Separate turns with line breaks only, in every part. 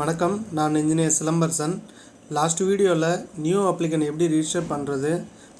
வணக்கம் நான் engineer Silambarasan last வீடியோவில் நியூ அப்ளிகன் எப்படி ரிஜிஸ்டர் பண்ணுறது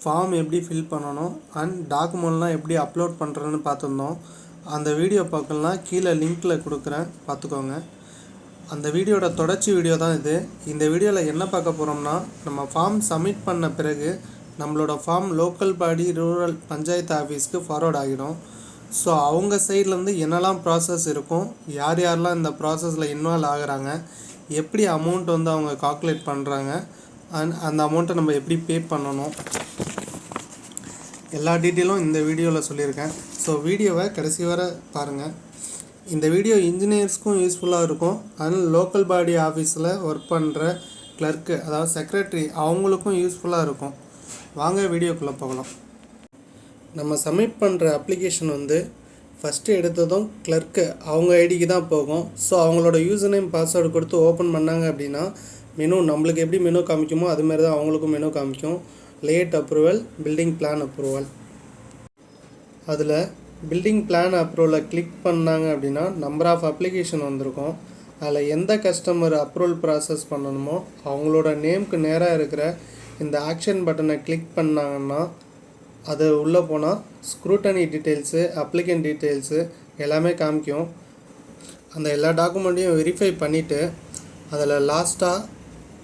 ஃபார்ம் எப்படி ஃபில் பண்ணணும் அண்ட் டாக்குமெண்ட்லாம் எப்படி அப்லோட் பண்ணுறதுன்னு பார்த்துருந்தோம். அந்த வீடியோ பார்க்கலாம் கீழே லிங்க்கில் கொடுக்குறேன் பார்த்துக்கோங்க. அந்த வீடியோட தொடர்ச்சி வீடியோ தான் இது. இந்த வீடியோவில் என்ன பார்க்க போகிறோம்னா நம்ம ஃபார்ம் சப்மிட் பண்ண பிறகு நம்மளோட form local body rural panchayat ஆஃபீஸ்க்கு ஃபார்வர்ட் ஆகிடும். ஸோ அவங்க சைட்லேருந்து என்னெல்லாம் ப்ராசஸ் இருக்கும்? யார் யாரெல்லாம் இந்த ப்ராசஸில் இன்வால்வ் ஆகுறாங்க? எப்படி அமௌண்ட் வந்து அவங்க கால்குலேட் பண்ணுறாங்க அண்ட் அந்த அமௌண்ட்டை நம்ம எப்படி பே பண்ணணும்? எல்லா டீட்டெயிலும் இந்த வீடியோவில் சொல்லியிருக்கேன். ஸோ வீடியோவை கடைசி வரை பாருங்கள் இந்த வீடியோ இன்ஜினியர்ஸ்க்கும் யூஸ்ஃபுல்லாக இருக்கும். அண்ட் லோக்கல் பாடி ஆஃபீஸில் ஒர்க் பண்ணுற கிளர்க்கு அதாவது செக்ரட்டரி அவங்களுக்கும் யூஸ்ஃபுல்லாக இருக்கும். வாங்க வீடியோக்குள்ளே போகலாம். நம்ம சப்மிட் பண்ணுற அப்ளிகேஷன் வந்து ஃபஸ்ட்டு எடுத்ததும் கிளர்க்கு அவங்க ஐடிக்கு தான் போகும். ஸோ அவங்களோட யூசர் நேம் பாஸ்வேர்டு கொடுத்து ஓப்பன் பண்ணாங்க அப்படின்னா மெனு நம்மளுக்கு எப்படி மெனு காமிக்குமோ அதுமாரி தான் அவங்களுக்கும் மெனு காமிக்கும். Late approval building plan approval அதில் பில்டிங் பிளான் அப்ரூவலை கிளிக் பண்ணாங்க அப்படின்னா நம்பர் ஆஃப் அப்ளிகேஷன் வந்திருக்கும். அதில் எந்த கஸ்டமர் அப்ரூவல் ப்ராசஸ் பண்ணணுமோ அவங்களோட நேம்க்கு நேராக இருக்கிற இந்த ஆக்ஷன் பட்டனை கிளிக் பண்ணாங்கன்னா அது உள்ளே போனால் ஸ்க்ரூட்டனி டீட்டெயில்ஸு அப்ளிகன் டீட்டெயில்ஸு எல்லாமே காமிக்கும். அந்த எல்லா டாக்குமெண்ட்டையும் வெரிஃபை பண்ணிவிட்டு அதில் லாஸ்ட்டாக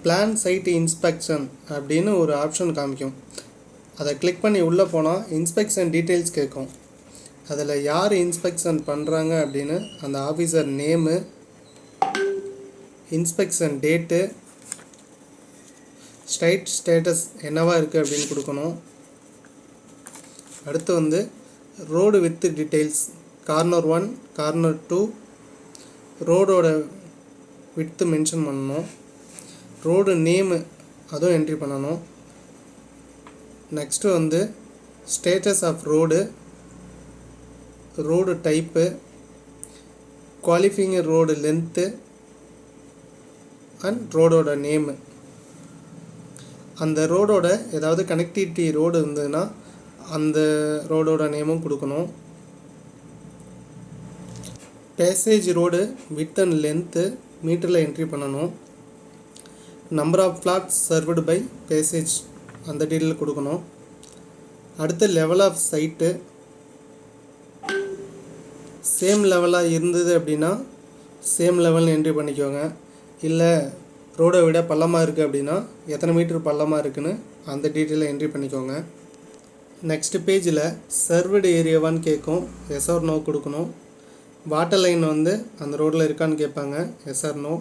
பிளான் சைட் இன்ஸ்பெக்ஷன் அப்படின்னு ஒரு ஆப்ஷன் காமிக்கும். அதை கிளிக் பண்ணி உள்ளே போனால் இன்ஸ்பெக்ஷன் டீட்டெயில்ஸ் கேட்கும். அதில் யார் இன்ஸ்பெக்ஷன் பண்ணுறாங்க அப்படின்னு அந்த officer name inspection date straight status என்னவாக இருக்குது அப்படின்னு கொடுக்கணும். அடுத்து வந்து road width details corner one corner two ரோடோட width mention பண்ணணும். ரோடு நேமு அதுவும் என்ட்ரி பண்ணணும். நெக்ஸ்ட்டு வந்து status of road road type qualifying road length and ரோடோட name அந்த ரோடோட ஏதாவது கனெக்டிவிட்டி ரோடு இருந்ததுன்னா அந்த ரோடோட நேமும் கொடுக்கணும். Passage road width and length மீட்டரில் என்ட்ரி பண்ணணும். Number of flats served by passage அந்த டீட்டெயில் கொடுக்கணும். அடுத்து லெவல் ஆஃப் சைட்டு சேம் லெவலாக இருந்தது அப்படின்னா சேம் லெவல்னு என்ட்ரி பண்ணிக்கோங்க. இல்லை ரோடை விட பள்ளமாக இருக்குது அப்படின்னா எத்தனை மீட்டர் பள்ளமாக இருக்குன்னு அந்த டீட்டெயிலை என்ட்ரி பண்ணிக்கோங்க. நெக்ஸ்ட் பேஜில் சர்வடு ஏரியாவான்னு கேட்கும் எஸ்ஆர் நோ கொடுக்கணும். வாட்டர் லைன் வந்து அந்த ரோட்டில் இருக்கான்னு கேட்பாங்க. எஸ்ஆர் நோ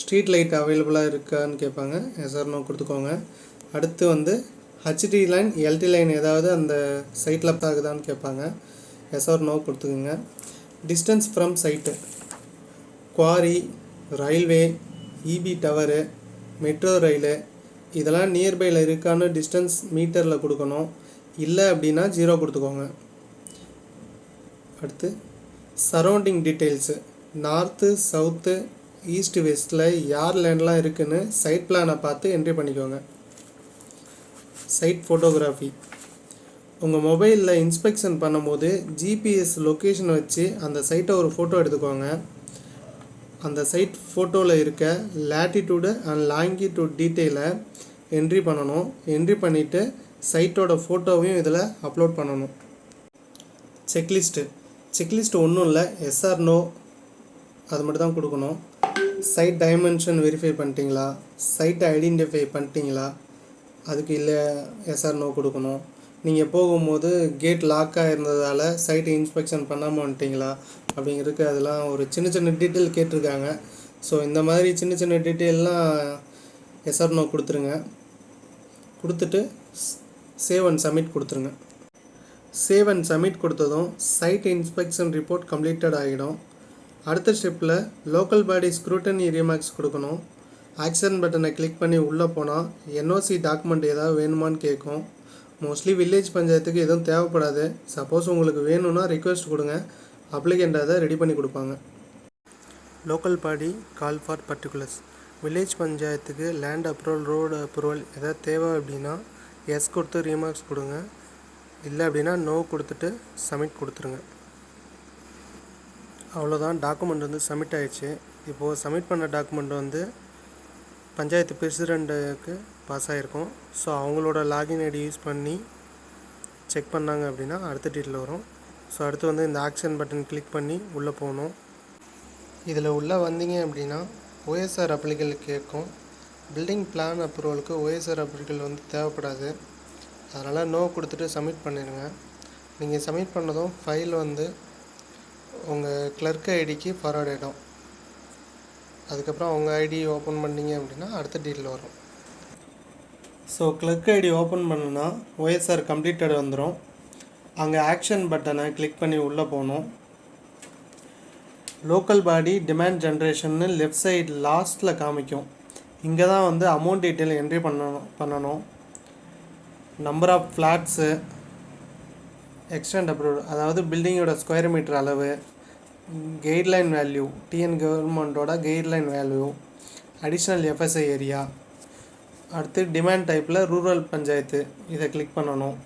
ஸ்ட்ரீட் லைட் அவைலபிளாக இருக்கான்னு கேட்பாங்க. எஸ்ஆர் நோ கொடுத்துக்கோங்க. அடுத்து வந்து ஹச்டி லைன் எல்டி லைன் ஏதாவது அந்த சைட்டில் ஆகுதான்னு கேட்பாங்க. SR no கொடுத்துக்குங்க. Distance from site quarry railway EB tower metro rail இதெல்லாம் நியர்பையில் இருக்கான்னு டிஸ்டன்ஸ் மீட்டரில் கொடுக்கணும். இல்லை அப்படின்னா ஜீரோ கொடுத்துக்கோங்க. அடுத்து surrounding details north south east வெஸ்ட்டில் யார் லேண்ட்லாம் இருக்குதுன்னு சைட் பிளானை பார்த்து என்ட்ரி பண்ணிக்கோங்க. சைட் ஃபோட்டோகிராஃபி உங்கள் மொபைலில் இன்ஸ்பெக்ஷன் பண்ணும்போது ஜிபிஎஸ் லொக்கேஷன் வச்சு அந்த சைட்டை ஒரு ஃபோட்டோ எடுத்துக்கோங்க. அந்த சைட் ஃபோட்டோவில் இருக்க லேட்டிடியூடு அண்ட் லாங்கிடியூட் டீட்டெயிலை என்ட்ரி பண்ணணும். என்ட்ரி பண்ணிவிட்டு சைட்டோட ஃபோட்டோவையும் இதில் அப்லோட் பண்ணணும். செக்லிஸ்ட்டு. செக்லிஸ்ட் ஒன்றும் இல்லை. SR no. அது மட்டும் தான் கொடுக்கணும். சைட் டைமென்ஷன் வெரிஃபை பண்ணிட்டீங்களா? சைட்டை ஐடென்டிஃபை பண்ணிட்டீங்களா? அதுக்கு இல்லை எஸ்ஆர் நோ கொடுக்கணும். நீங்கள் போகும்போது கேட் லாக்காக இருந்ததால் சைட்டை இன்ஸ்பெக்ஷன் பண்ணாமல் வந்துட்டிங்களா? அப்படிங்கிறதுக்கு அதெல்லாம் ஒரு சின்ன சின்ன டீட்டெயில் கேட்டிருக்காங்க. ஸோ இந்த மாதிரி சின்ன சின்ன டீட்டெயிலெலாம் எஸ்ஆர் நோ கொடுத்துருங்க. கொடுத்துட்டு சேவ் அண்ட் சப்மிட் கொடுத்துருங்க. சேவ் அண்ட் சப்மிட் கொடுத்ததும் சைட் இன்ஸ்பெக்ஷன் ரிப்போர்ட் கம்ப்ளீட்டட் ஆகிடும். அடுத்த ஸ்டெப்பில் லோக்கல் பாடி ஸ்க்ரூட்டனி ரிமார்க்ஸ் கொடுக்கணும். ஆக்ஷன் பட்டனை கிளிக் பண்ணி உள்ளே போனால் என்ஓசி டாக்குமெண்ட் ஏதாவது வேணுமான்னு கேட்கும். மோஸ்ட்லி வில்லேஜ் பஞ்சாயத்துக்கு எதுவும் தேவைப்படாது. சப்போஸ் உங்களுக்கு வேணும்னா ரிக்வெஸ்ட் கொடுங்க. அப்ளிகண்ட் அதை ரெடி பண்ணி கொடுப்பாங்க. Local body call for particulars village பஞ்சாயத்துக்கு லேண்ட் அப்ரூவல் ரோடு அப்ரூவல் எதாவது தேவை அப்படின்னா எஸ் கொடுத்து ரீமார்க்ஸ் கொடுங்க. இல்லை அப்படின்னா நோ கொடுத்துட்டு சப்மிட் கொடுத்துருங்க. அவ்வளோதான் டாக்குமெண்ட் வந்து சப்மிட் ஆயிடுச்சு. இப்போது சப்மிட் பண்ண டாக்குமெண்ட் வந்து பஞ்சாயத்து பிரசிடெண்ட்டுக்கு பாஸ் ஆகிருக்கும் ஸோ அவங்களோட லாகின் ஐடி யூஸ் பண்ணி செக் பண்ணாங்க அப்படின்னா அடுத்த டீட்டில் வரும். ஸோ அடுத்து வந்து இந்த ஆக்ஷன் பட்டன் கிளிக் பண்ணி உள்ளே போகணும். இதில் உள்ளே வந்தீங்க அப்படின்னா ஓஎஸ்ஆர் அப்ளிகல் கேட்கும். பில்டிங் பிளான் அப்ரூவலுக்கு ஓஎஸ்ஆர் அப்ரூவல் வந்து தேவைப்படாது. அதனால் நோ கொடுத்துட்டு சப்மிட் பண்ணிடுங்க நீங்கள் சப்மிட் பண்ணதும் ஃபைல் வந்து உங்கள் கிளர்க் ஐடிக்கு ஃபார்வர்ட் ஆகிடும் அதுக்கப்புறம் அவங்க ஐடி ஓப்பன் பண்ணீங்க அப்படின்னா அடுத்த டீட்டில் வரும். ஸோ கிளர்க் ஐடி ஓப்பன் பண்ணுனா ஓஎஸ்ஆர் கம்ப்ளீட்டட் வந்துடும் அங்கே ஆக்ஷன் பட்டனை கிளிக் பண்ணி உள்ளே போகணும். லோக்கல் பாடி டிமாண்ட் ஜென்ரேஷன்னு லெஃப்ட் சைடு லாஸ்ட்டில் காமிக்கும். இங்கே தான் வந்து அமௌண்ட் டீட்டெயில் என்ட்ரி பண்ணணும் பண்ணணும். Number of flats extent approve அதாவது பில்டிங்கோட ஸ்கொயர் மீட்டர் அளவு கைட்லைன் வேல்யூ டிஎன் கவர்மெண்ட்டோட guideline value additional FSI area அடுத்து டிமாண்ட் டைப்பில் ரூரல் பஞ்சாயத்து இதை கிளிக் பண்ணணும்.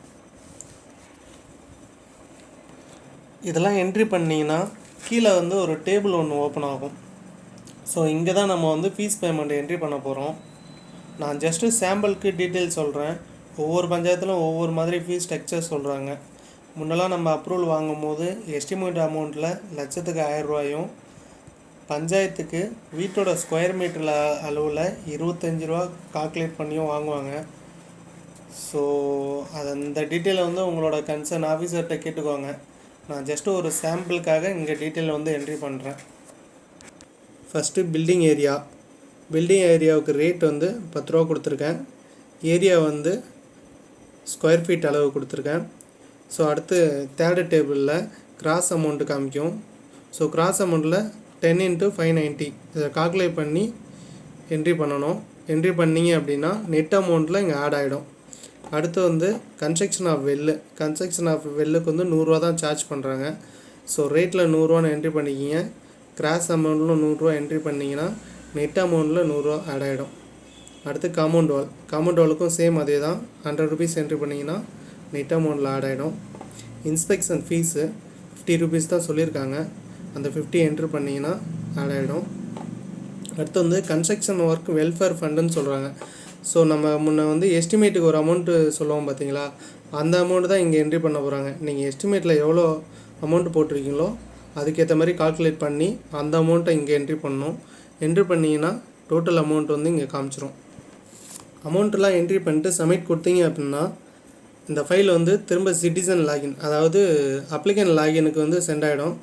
இதெல்லாம் என்ட்ரி பண்ணிங்கன்னா கீழே வந்து ஒரு டேபிள் ஒன்று ஓப்பன் ஆகும். ஸோ இங்கே தான் நம்ம வந்து ஃபீஸ் பேமெண்ட் என்ட்ரி பண்ண போகிறோம் நான் ஜஸ்ட்டு சாம்பிளுக்கு டீட்டெயில் சொல்கிறேன் ஒவ்வொரு பஞ்சாயத்திலும் ஒவ்வொரு மாதிரி ஃபீஸ் ஸ்ட்ரக்சர் சொல்கிறாங்க முன்னெல்லாம் நம்ம அப்ரூவல் வாங்கும்போது எஸ்டிமேட் அமௌண்ட்டில் லட்சத்துக்கு ஆயிரம் ரூபாயும் பஞ்சாயத்துக்கு வீட்டோட ஸ்கொயர் மீட்டரில் அளவில் இருபத்தஞ்சி ரூபா கால்குலேட் பண்ணியும் வாங்குவாங்க. ஸோ அது அந்த டீட்டெயிலை வந்து உங்களோட கன்சர்ன் ஆஃபீஸர்கிட்ட கேட்டுக்கோங்க. நான் ஜஸ்ட்டு ஒரு சாம்பிளுக்காக இங்கே டீட்டெயில் வந்து என்ட்ரி பண்ணுறேன் ஃபஸ்ட்டு பில்டிங் ஏரியா பில்டிங் ஏரியாவுக்கு ரேட் வந்து பத்து ரூபா கொடுத்துருக்கேன். ஏரியா வந்து ஸ்கொயர் ஃபீட் அளவு கொடுத்துருக்கேன். ஸோ அடுத்து தேர்டு டேபிளில் கிராஸ் அமௌண்ட்டு காமிக்கும். ஸோ கிராஸ் அமௌண்ட்டில் டென் இன்ட்டு ஃபைவ் நைன்ட்டி இதை கால்குலேட் பண்ணி என்ட்ரி பண்ணணும். என்ட்ரி பண்ணீங்க அப்படின்னா நெட் அமௌண்ட்டில் இங்கே ஆட் ஆகிடும் அடுத்து வந்து construction of well construction of வெல்லுக்கு வந்து நூறுரூவா தான் சார்ஜ் பண்ணுறாங்க ஸோ ரேட்டில் நூறுரூவான்னு என்ட்ரி பண்ணிக்கிங்க. கிராஸ் அமௌண்ட்டில் நூறுரூவா என்ட்ரி பண்ணிங்கன்னா நெட் அமௌண்ட்டில் நூறுரூவா ஆட் ஆகிடும் அடுத்து காம்பவுண்ட் வால் காம்பவுண்ட் வாலுக்கும் சேம் அதே தான் ஹண்ட்ரட் ருபீஸ் என்ட்ரி பண்ணிங்கன்னா நெட் அமௌண்ட்டில் ஆட் ஆகிடும் இன்ஸ்பெக்ஷன் ஃபீஸு ஃபிஃப்டி ருபீஸ் தான் சொல்லியிருக்காங்க. அந்த ஃபிஃப்டி என்ட்ரு பண்ணிங்கன்னா ஆட் ஆகிடும் அடுத்து வந்து கன்ஸ்ட்ரக்ஷன் ஒர்க் வெல்ஃபேர் ஃபண்டுன்னு சொல்கிறாங்க ஸோ நம்ம முன்ன வந்து எஸ்டிமேட்டுக்கு ஒரு அமௌண்ட்டு சொல்லுவோம் பார்த்தீங்களா அந்த அமௌண்ட்டு தான் இங்கே என்ட்ரி பண்ண போகிறாங்க நீங்கள் எஸ்டிமேட்டில் எவ்வளோ அமௌண்ட் போட்டிருக்கீங்களோ அதுக்கேற்ற மாதிரி கால்குலேட் பண்ணி அந்த அமௌண்ட்டை இங்கே என்ட்ரி பண்ணணும். என்ட்ரி பண்ணிங்கன்னா டோட்டல் அமௌண்ட் வந்து இங்கே காமிச்சிரும். அமௌண்ட்டெலாம் என்ட்ரி பண்ணிட்டு சப்மிட் கொடுத்தீங்க அப்படின்னா இந்த ஃபைல் வந்து திரும்ப சிட்டிசன் லாகின் அதாவது அப்ளிகன் லாகினுக்கு வந்து சென்ட் ஆகிடும்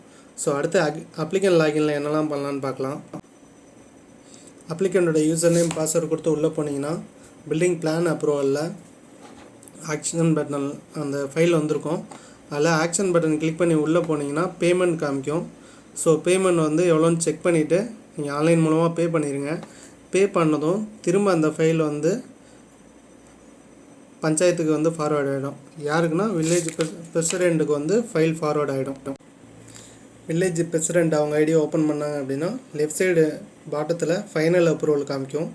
ஸோ அடுத்து அப்ளிகன் லாகினில் என்னெல்லாம் பண்ணலான்னு பார்க்கலாம். அப்ளிகண்டோட யூசர் நேம் பாஸ்வேர்டு கொடுத்து உள்ளே போனீங்கன்னா பில்டிங் பிளான் அப்ரூவலில் ஆக்ஷன் பட்டன் அந்த ஃபைல் வந்திருக்கும். அதில் ஆக்ஷன் பட்டன் கிளிக் பண்ணி உள்ளே போனீங்கன்னா பேமெண்ட் காமிக்கும். ஸோ பேமெண்ட் வந்து எவ்வளோன்னு செக் பண்ணிவிட்டு நீங்கள் ஆன்லைன் மூலமாக பே பண்ணிடுங்க பே பண்ணதும் திரும்ப அந்த ஃபைல் வந்து பஞ்சாயத்துக்கு வந்து ஃபார்வேர்ட் ஆகிடும் யாருக்குன்னா வில்லேஜ் பிரசிடெண்ட்டுக்கு வந்து ஃபைல் ஃபார்வேர்ட் ஆகிடும் வில்லேஜ் பிரசிடெண்ட் அவங்க ஐடியா ஓப்பன் பண்ணாங்க அப்படின்னா லெஃப்ட் சைடு பாட்டத்தில் ஃபைனல் அப்ரூவல் காமிக்கும்.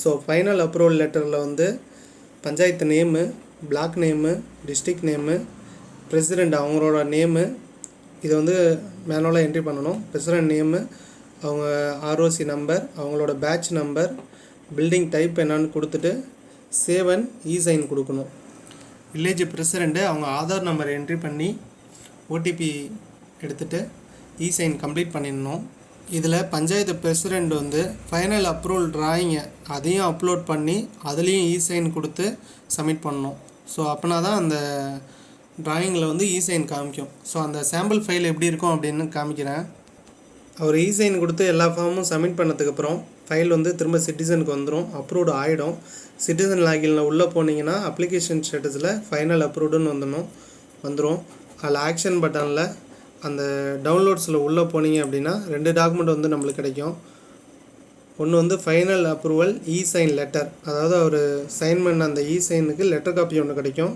ஸோ ஃபைனல் அப்ரூவல் லெட்டரில் வந்து panchayat name block name district name president அவங்களோட நேமு இதை வந்து மேனுவலாக என்ட்ரி பண்ணணும். பிரசிடெண்ட் நேமு அவங்க ஆர்ஓசி நம்பர் அவங்களோட பேட்ச் நம்பர் பில்டிங் டைப் என்னன்னு கொடுத்துட்டு சேவன் இ சைன் கொடுக்கணும். வில்லேஜ் பிரசிடெண்ட்டு அவங்க ஆதார் நம்பர் என்ட்ரி பண்ணி ஓடிபி எடுத்துகிட்டு இ சைன் கம்ப்ளீட் பண்ணிடணும். இதில் பஞ்சாயத்து பிரசிடெண்ட் வந்து ஃபைனல் அப்ரூவல் டிராயிங்கை அதையும் அப்லோட் பண்ணி அதுலேயும் இ சைன் கொடுத்து சப்மிட் பண்ணணும். ஸோ அப்படின்னா தான் அந்த ட்ராயிங்கில் வந்து ஈசைன் காமிக்கும். ஸோ அந்த சாம்பிள் ஃபைல் எப்படி இருக்கும் அப்படின்னு காமிக்கிறேன். அவர் ஈசைன் கொடுத்து எல்லா ஃபார்மும் சப்மிட் பண்ணதுக்கப்புறம் ஃபைல் வந்து திரும்ப சிட்டிசனுக்கு வந்துடும் அப்ரூவ்டு ஆகிடும் சிட்டிசன் லாகினில் உள்ளே போனீங்கன்னா அப்ளிகேஷன் ஸ்டேட்டஸில் ஃபைனல் அப்ரூவ்டுன்னு வந்துடும் வந்துடும் அதில் ஆக்ஷன் பட்டனில் அந்த டவுன்லோட்ஸில் உள்ளே போனீங்க அப்படின்னா ரெண்டு டாக்குமெண்ட் வந்து நம்மளுக்கு கிடைக்கும். ஒன்று வந்து final approval e sign letter அதாவது அவர் சைன் பண்ண அந்த இ சைனுக்கு லெட்டர் காப்பி ஒன்று கிடைக்கும்.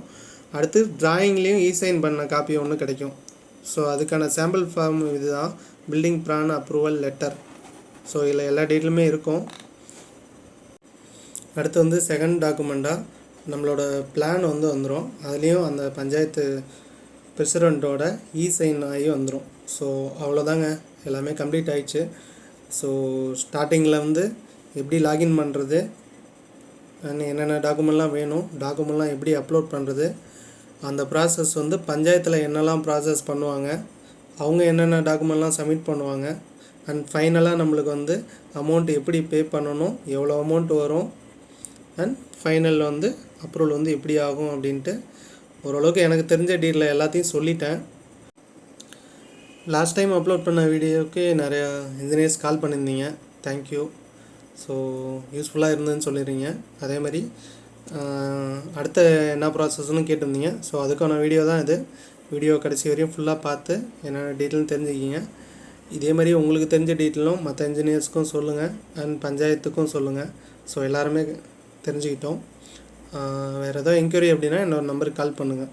அடுத்து டிராயிங்லேயும் இ சைன் பண்ண காப்பி ஒன்று கிடைக்கும். ஸோ அதுக்கான சாம்பிள் ஃபார்ம் இதுதான். Building plan approval letter so இதில் எல்லா டீட்டெயிலுமே இருக்கும். அடுத்து வந்து செகண்ட் டாக்குமெண்ட்டாக நம்மளோட பிளான் வந்து வந்துடும் அதுலேயும் அந்த பஞ்சாயத்து பிரசிடெண்ட்டோட இ சைன் ஆகி வந்துடும் ஸோ அவ்வளோதாங்க எல்லாமே கம்ப்ளீட் ஆயிடுச்சு. ஸோ ஸ்டார்டிங்கில் வந்து எப்படி லாகின் பண்ணுறது அண்ட் என்னென்ன டாக்குமெண்ட்லாம் வேணும்? டாக்குமெண்ட்லாம் எப்படி அப்லோட் பண்ணுறது அந்த ப்ராசஸ் வந்து பஞ்சாயத்தில் என்னெல்லாம் ப்ராசஸ் பண்ணுவாங்க அவங்க என்னென்ன டாக்குமெண்ட்லாம் சப்மிட் பண்ணுவாங்க அண்ட் ஃபைனலாக நம்மளுக்கு வந்து அமௌண்ட் எப்படி பே பண்ணணும் எவ்வளோ அமௌண்ட் வரும் அண்ட் ஃபைனல் வந்து அப்ரூவல் வந்து எப்படி ஆகும் அப்படின்ட்டு ஓரளவுக்கு எனக்கு தெரிஞ்ச டீட்டில் எல்லாத்தையும் சொல்லிட்டேன். லாஸ்ட் டைம் அப்லோட் பண்ண வீடியோவுக்கு நிறையா இன்ஜினியர்ஸ் கால் பண்ணியிருந்தீங்க. தேங்க்யூ ஸோ யூஸ்ஃபுல்லாக இருந்ததுன்னு சொல்லிடுறீங்க அதே மாதிரி அடுத்த என்ன ப்ராசஸ்னு கேட்டிருந்தீங்க. ஸோ அதுக்கான வீடியோ தான் இது. வீடியோ கடைசி வரையும் ஃபுல்லாக பார்த்து என்னென்ன டீட்டெயில்னு தெரிஞ்சுக்கிங்க. இதே மாதிரி உங்களுக்கு தெரிஞ்ச டீட்டெயிலும் மற்ற இன்ஜினியர்ஸ்க்கும் சொல்லுங்கள் அண்ட் பஞ்சாயத்துக்கும் சொல்லுங்கள் ஸோ எல்லாருமே தெரிஞ்சுக்கிட்டோம். வேறு ஏதோ என்கொயரி அப்படின்னா என்னோட நம்பருக்கு கால் பண்ணுங்கள்